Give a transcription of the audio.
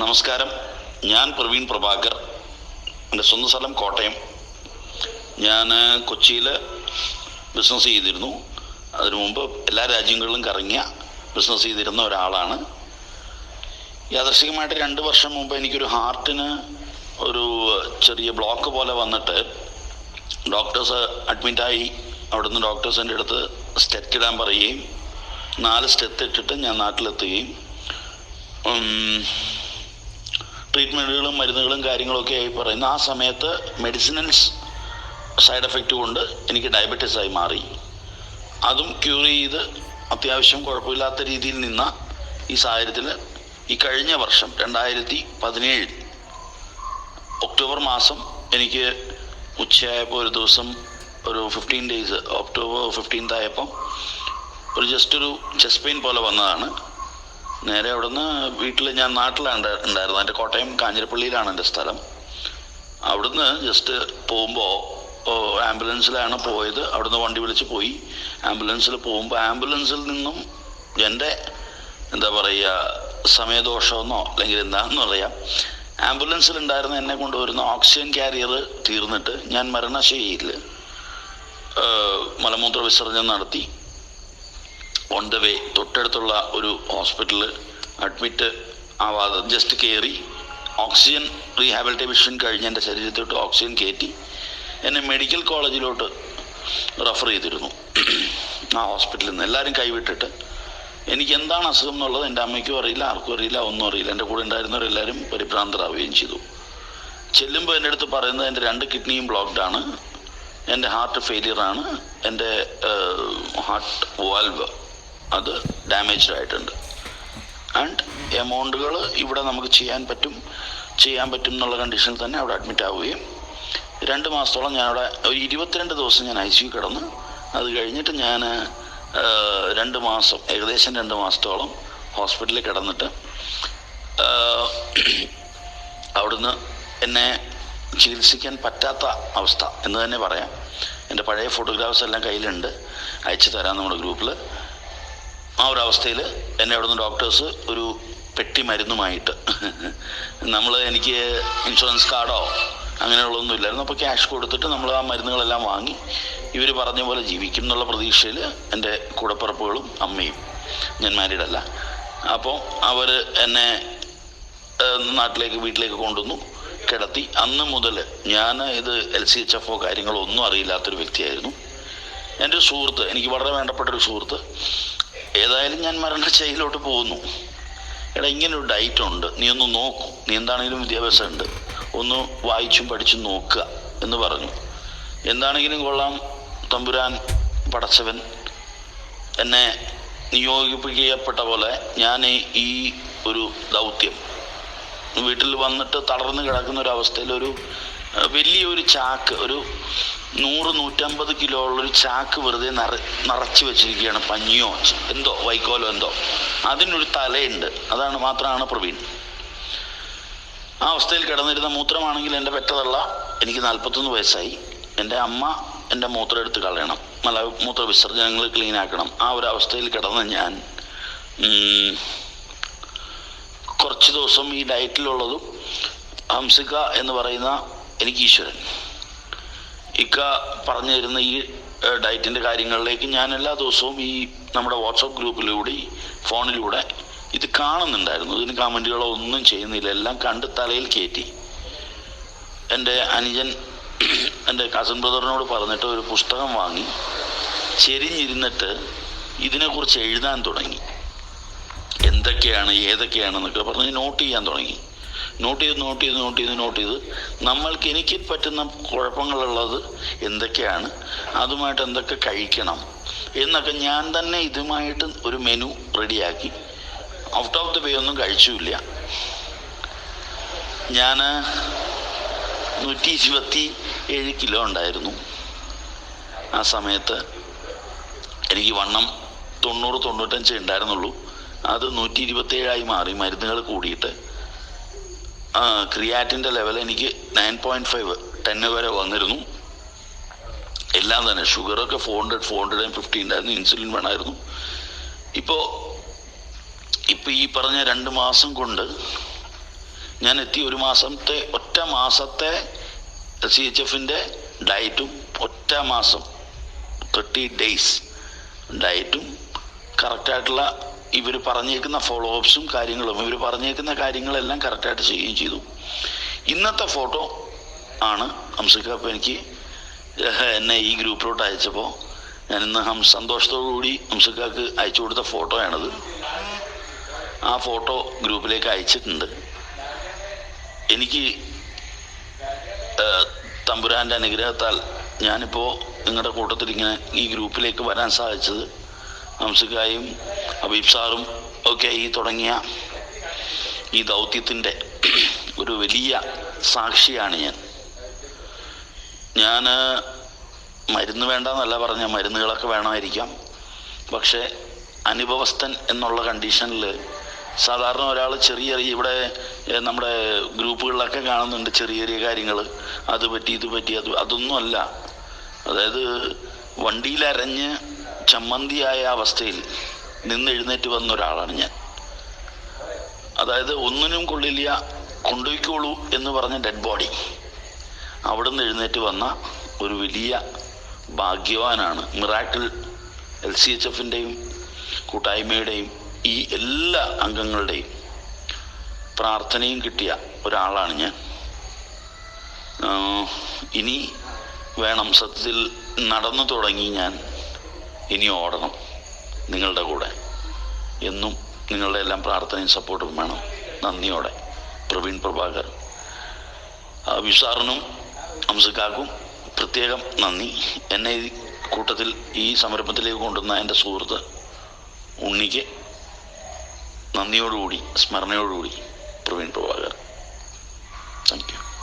നമസ്കാരം. ഞാൻ പ്രവീൺ പ്രഭാകർ. എന്റെ സ്വന്തം സ്ഥലം കോട്ടയം. ഞാൻ കൊച്ചിയിൽ ബിസിനസ് ചെയ്തിരുന്നു. അതിനു മുമ്പ് എല്ലാ രാജ്യങ്ങളിലും കറങ്ങിയ ബിസിനസ് ചെയ്തിരുന്ന ഒരാളാണ്. യാദർശികമായിട്ട് രണ്ട് വർഷം മുമ്പ് എനിക്കൊരു ഹാർട്ടിന് ഒരു ചെറിയ ബ്ലോക്ക് പോലെ വന്നിട്ട് ഡോക്ടേഴ്സ് അഡ്മിറ്റായി അവിടുന്ന് ഡോക്ടേഴ്സ് എന്റെ അടുത്ത് സ്റ്റെറ്റ് ഇടാൻ പറയുകയും നാല് സ്റ്റെത്ത് ഇട്ടിട്ട് ഞാൻ നാട്ടിലെത്തുകയും ട്രീറ്റ്മെന്റുകളും മരുന്നുകളും കാര്യങ്ങളൊക്കെ ആയി പറയുന്ന. ആ സമയത്ത് മെഡിസിനൽസ് സൈഡ് എഫക്റ്റ് കൊണ്ട് എനിക്ക് ഡയബറ്റീസ് ആയി മാറി. അതും ക്യൂർ ചെയ്ത് അത്യാവശ്യം കുഴപ്പമില്ലാത്ത രീതിയിൽ നിന്ന ഈ സാഹചര്യത്തിൽ ഈ കഴിഞ്ഞ വർഷം രണ്ടായിരത്തി പതിനേഴ് ഒക്ടോബർ മാസം എനിക്ക് ഉച്ചയായപ്പോൾ ഒരു ദിവസം ഒരു ഫിഫ്റ്റീൻ ഡേയ്സ് ഒക്ടോബർ ഫിഫ്റ്റീൻത്ത് ആയപ്പം ഒരു ജസ്റ്റ് ഒരു ചെസ്റ്റ് പെയിൻ പോലെ വന്നതാണ്. നേരെ അവിടുന്ന് വീട്ടിൽ ഞാൻ നാട്ടിലാണ് ഉണ്ടായിരുന്നത് എന്റെ കോട്ടയം കാഞ്ഞിരപ്പള്ളിയിലാണ് എന്റെ സ്ഥലം. അവിടുന്ന് ജസ്റ്റ് പോകുമ്പോൾ ആംബുലൻസിലാണ് പോയത്. അവിടുന്ന് വണ്ടി വിളിച്ച് പോയി. ആംബുലൻസിൽ പോകുമ്പോൾ ആംബുലൻസിൽ നിന്നും എന്റെ എന്താ പറയുക സമയദോഷമെന്നോ അല്ലെങ്കിൽ എന്താണെന്ന് പറയാം ആംബുലൻസിൽ ഉണ്ടായിരുന്ന എന്നെ കൊണ്ടുവരുന്ന ഓക്സിജൻ കാരിയർ തീർന്നിട്ട് ഞാൻ മരണശൈലിയിൽ മലമൂത്ര വിസർജനം നടത്തി. ഓൺ ദ വേ തൊട്ടടുത്തുള്ള ഒരു ഹോസ്പിറ്റലിൽ അഡ്മിറ്റ് ആവാതെ ജസ്റ്റ് കയറി ഓക്സിജൻ റീഹാബിലിറ്റേഷൻ കഴിഞ്ഞ് എന്റെ ശരീരത്തോട്ട് ഓക്സിജൻ കയറ്റി എന്നെ മെഡിക്കൽ കോളേജിലോട്ട് റെഫർ ചെയ്തിരുന്നു. ആ ഹോസ്പിറ്റലിൽ നിന്ന്. എല്ലാവരും കൈവിട്ടിട്ട് എനിക്ക് എന്താണ് അസുഖം എന്നുള്ളത് എന്റെ അമ്മയ്ക്കും അറിയില്ല ആർക്കും അറിയില്ല ഒന്നും അറിയില്ല. എന്റെ കൂടെ ഉണ്ടായിരുന്നവരെല്ലാവരും പരിഭ്രാന്തരാവുകയും ചെയ്തു. ചെല്ലുമ്പോൾ എന്റെ അടുത്ത് പറയുന്നത് എന്റെ രണ്ട് കിഡ്നിയും ബ്ലോക്ക്ഡ് ആണ്. എന്റെ ഹാർട്ട് ഫെയിലിയർ ആണ്. എന്റെ ഹാർട്ട് വാൽവ് അത് ഡാമേജ്ഡ് ആയിട്ടുണ്ട്. ആൻഡ് എമൗണ്ടുകൾ ഇവിടെ നമുക്ക് ചെയ്യാൻ പറ്റും ചെയ്യാൻ പറ്റും എന്നുള്ള കണ്ടീഷനിൽ തന്നെ അവിടെ അഡ്മിറ്റ് ആവുകയും രണ്ട് മാസത്തോളം ഞാൻ അവിടെ ഒരു ഇരുപത്തിരണ്ട് ദിവസം ഞാൻ ഐ സി കിടന്ന് കിടന്നു അത് കഴിഞ്ഞിട്ട് ഞാൻ രണ്ട് മാസം ഏകദേശം രണ്ട് മാസത്തോളം ഹോസ്പിറ്റലിൽ കിടന്നിട്ട് അവിടുന്ന് എന്നെ ചികിത്സിക്കാൻ പറ്റാത്ത അവസ്ഥ എന്ന് തന്നെ പറയാം. എന്റെ പഴയ ഫോട്ടോഗ്രാഫ്സ് എല്ലാം കയ്യിലുണ്ട്. അയച്ചു തരാം നമ്മുടെ ഗ്രൂപ്പിൽ ആ ഒരു അവസ്ഥയിൽ എന്നെ അവിടുന്ന് ഡോക്ടേഴ്സ് ഒരു പെട്ടി മരുന്നുമായിട്ട്. നമ്മൾ എനിക്ക് ഇൻഷുറൻസ് കാർഡോ അങ്ങനെയുള്ളതൊന്നും ഇല്ലായിരുന്നു. അപ്പോൾ ക്യാഷ് കൊടുത്തിട്ട് നമ്മൾ ആ മരുന്നുകളെല്ലാം വാങ്ങി ഇവർ പറഞ്ഞ പോലെ ജീവിക്കും എന്നുള്ള പ്രതീക്ഷയിൽ എന്റെ കൂടപ്പിറപ്പുകളും അമ്മയും ഞാൻ മാരീഡല്ല അപ്പോൾ അവർ എന്നെ നാട്ടിലേക്ക് വീട്ടിലേക്ക് കൊണ്ടുവന്നു കിടത്തി. അന്ന് മുതൽ ഞാൻ ഇത് എൽ സി എച്ച് എഫോ കാര്യങ്ങളോ ഒന്നും അറിയില്ലാത്തൊരു വ്യക്തിയായിരുന്നു. എന്റെ ഒരു സുഹൃത്ത് എനിക്ക് വളരെ വേണ്ടപ്പെട്ട ഒരു സുഹൃത്ത് ഏതായാലും ഞാൻ മരണശൈലിയിലോട്ട് പോകുന്നു. എടാ ഇങ്ങനെ ഒരു ഡയറ്റ് ഉണ്ട്. നീ ഒന്ന് നോക്കൂ. നീ എന്താണെങ്കിലും വിദ്യാഭ്യാസം ഉണ്ട് ഒന്ന് വായിച്ചും പഠിച്ചും നോക്കുക എന്ന് പറഞ്ഞു. എന്താണെങ്കിലും കൊള്ളാം തമ്പുരാൻ പടച്ചവൻ എന്നെ നിയോഗിപ്പിക്കപ്പെട്ട പോലെ ഞാൻ ഈ ഒരു ദൗത്യം. വീട്ടിൽ വന്നിട്ട് തളർന്നു കിടക്കുന്ന ഒരു അവസ്ഥയിൽ ഒരു വലിയൊരു ചാക്ക് ഒരു നൂറ് നൂറ്റമ്പത് കിലോ ഉള്ളൊരു ചാക്ക് വെറുതെ നിറ നിറച്ച് വെച്ചിരിക്കുകയാണ് പഞ്ഞിയോ എന്തോ വൈക്കോലോ എന്തോ. അതിനൊരു തലയുണ്ട്. അതാണ് മാത്രമാണ് പ്രവീൺ. ആ അവസ്ഥയിൽ കിടന്നിരുന്ന മൂത്രമാണെങ്കിൽ എന്റെ പെറ്റതള്ള എനിക്ക് നാൽപ്പത്തൊന്ന് വയസ്സായി. എന്റെ അമ്മ എന്റെ മൂത്രം എടുത്ത് കളയണം. മല മൂത്ര വിസർജനങ്ങൾ ക്ലീൻ ആക്കണം. ആ ഒരു അവസ്ഥയിൽ കിടന്ന് ഞാൻ കുറച്ച് ദിവസം ഈ ഡയറ്റിലുള്ളതും ഹംസിക എന്ന് പറയുന്ന എനിക്ക് ഈശ്വരൻ. ഇക്ക പറഞ്ഞു തരുന്ന ഈ ഡയറ്റിന്റെ കാര്യങ്ങളിലേക്ക് ഞാൻ എല്ലാ ദിവസവും ഈ നമ്മുടെ വാട്സപ്പ് ഗ്രൂപ്പിലൂടെ ഫോണിലൂടെ ഇത് കാണുന്നുണ്ടായിരുന്നു. ഇതിന് കമന്റുകളോ ഒന്നും ചെയ്യുന്നില്ല. എല്ലാം കണ്ട് തലയിൽ കയറ്റി. എന്റെ അനുജൻ എന്റെ കസിൻ ബ്രദറിനോട് പറഞ്ഞിട്ട് ഒരു പുസ്തകം വാങ്ങി. ചെരിഞ്ഞിരുന്നിട്ട് ഇതിനെക്കുറിച്ച് എഴുതാൻ തുടങ്ങി. എന്തൊക്കെയാണ് ഏതൊക്കെയാണെന്നൊക്കെ പറഞ്ഞ് നോട്ട് ചെയ്യാൻ തുടങ്ങി. നോട്ട് ചെയ്ത് നോട്ട് ചെയ്ത് നോട്ട് ചെയ്ത് നോട്ട് ചെയ്ത്. നമ്മൾക്ക് എനിക്ക് പറ്റുന്ന കുഴപ്പങ്ങളുള്ളത് എന്തൊക്കെയാണ്? അതുമായിട്ട് എന്തൊക്കെ കഴിക്കണം? എന്നൊക്കെ ഞാൻ തന്നെ ഇതുമായിട്ട് ഒരു മെനു റെഡിയാക്കി ഔട്ട് ഓഫ് ദി വേ ഒന്നും കഴിച്ചില്ല. ഞാൻ നൂറ്റി ഇരുപത്തി ഏഴ് കിലോ ഉണ്ടായിരുന്നു. ആ സമയത്ത് എനിക്ക് വണ്ണം തൊണ്ണൂറ് തൊണ്ണൂറ്റഞ്ച് ഉണ്ടായിരുന്നുള്ളൂ. അത് നൂറ്റി ഇരുപത്തേഴായി മാറി. മരുന്നുകൾ കൂടിയിട്ട് ക്രിയാറ്റിന്റെ ലെവൽ എനിക്ക് നയൻ പോയിന്റ് ഫൈവ് ടെന്ന് വരെ വന്നിരുന്നു. എല്ലാം തന്നെ ഷുഗറൊക്കെ four hundred four hundred and fifty ഉണ്ടായിരുന്നു ഇൻസുലിൻ വേണമായിരുന്നു. ഇപ്പോൾ ഇപ്പോൾ ഈ പറഞ്ഞ രണ്ട് മാസം കൊണ്ട് ഞാൻ എത്തി ഒരു മാസത്തെ ഒറ്റ മാസത്തെ സി എച്ച് എഫിന്റെ ഡയറ്റും ഒറ്റ മാസം തേർട്ടി ഡേയ്സ് ഡയറ്റും കറക്റ്റായിട്ടുള്ള ഇവർ പറഞ്ഞേക്കുന്ന ഫോളോ അപ്സും കാര്യങ്ങളും ഇവർ പറഞ്ഞേക്കുന്ന കാര്യങ്ങളെല്ലാം കറക്റ്റായിട്ട് ചെയ്യുകയും ചെയ്തു. ഇന്നത്തെ ഫോട്ടോ ആണ് ഹംസക്ക എനിക്ക് എന്നെ ഈ ഗ്രൂപ്പിലോട്ട് അയച്ചപ്പോൾ ഞാൻ ഇന്ന് ഹം സന്തോഷത്തോടു കൂടി ഹംസക്കാക്ക് അയച്ചു കൊടുത്ത ഫോട്ടോയാണത് ആ ഫോട്ടോ ഗ്രൂപ്പിലേക്ക് അയച്ചിട്ടുണ്ട്. എനിക്ക് തമ്പുരാന്റെ അനുഗ്രഹത്താൽ ഞാനിപ്പോൾ നിങ്ങളുടെ കൂട്ടത്തിൽ ഇങ്ങനെ ഈ ഗ്രൂപ്പിലേക്ക് വരാൻ സാധിച്ചത് ഹംസക്കായും അബീബ് സാറും ഒക്കെ ഈ തുടങ്ങിയ ഈ ദൗത്യത്തിന്റെ ഒരു വലിയ സാക്ഷിയാണ് ഞാൻ. ഞാൻ മരുന്ന് വേണ്ടെന്നല്ല പറഞ്ഞ മരുന്നുകളൊക്കെ വേണമായിരിക്കാം. പക്ഷേ അനുഭവസ്ഥൻ എന്നുള്ള കണ്ടീഷനിൽ സാധാരണ ഒരാൾ ചെറിയ ചെറിയ ഇവിടെ നമ്മുടെ ഗ്രൂപ്പുകളിലൊക്കെ കാണുന്നുണ്ട് ചെറിയ ചെറിയ കാര്യങ്ങൾ. അത് പറ്റി ഇത് പറ്റി അത് അതൊന്നുമല്ല. അതായത് വണ്ടിയിൽ അരഞ്ഞ് ചമ്മന്തിയായ അവസ്ഥയിൽ നിന്ന് എഴുന്നേറ്റ് വന്ന ഒരാളാണ് ഞാൻ. അതായത് ഒന്നിനും കൊള്ളില്ല കൊണ്ടുപോയിക്കോളൂ എന്ന് പറഞ്ഞ ഡെഡ് ബോഡി അവിടുന്ന് എഴുന്നേറ്റ് വന്ന ഒരു വലിയ ഭാഗ്യവാനാണ് മിറാക്കിൾ എൽ സി എച്ച് എഫിന്റെയും കൂട്ടായ്മയുടെയും ഈ എല്ലാ അംഗങ്ങളുടെയും പ്രാർത്ഥനയും കിട്ടിയ ഒരാളാണ് ഞാൻ. ഇനി വേണം സത്യത്തിൽ നടന്നു തുടങ്ങി ഞാൻ ഇനി ഓടണം നിങ്ങളുടെ കൂടെ. എന്നും നിങ്ങളുടെ എല്ലാം പ്രാർത്ഥനയും സപ്പോർട്ടും വേണം. നന്ദിയോടെ. പ്രവീൺ പ്രഭാകർ. വിസാറിനും അംസക്കാക്കും പ്രത്യേകം നന്ദി. എന്നെ ഈ കൂട്ടത്തിൽ ഈ സംരംഭത്തിലേക്ക് കൊണ്ടുവന്ന എന്റെ സുഹൃത്ത് ഉണ്ണിക്ക് നന്ദിയോടുകൂടി സ്മരണയോടുകൂടി പ്രവീൺ പ്രഭാകർ. Thank you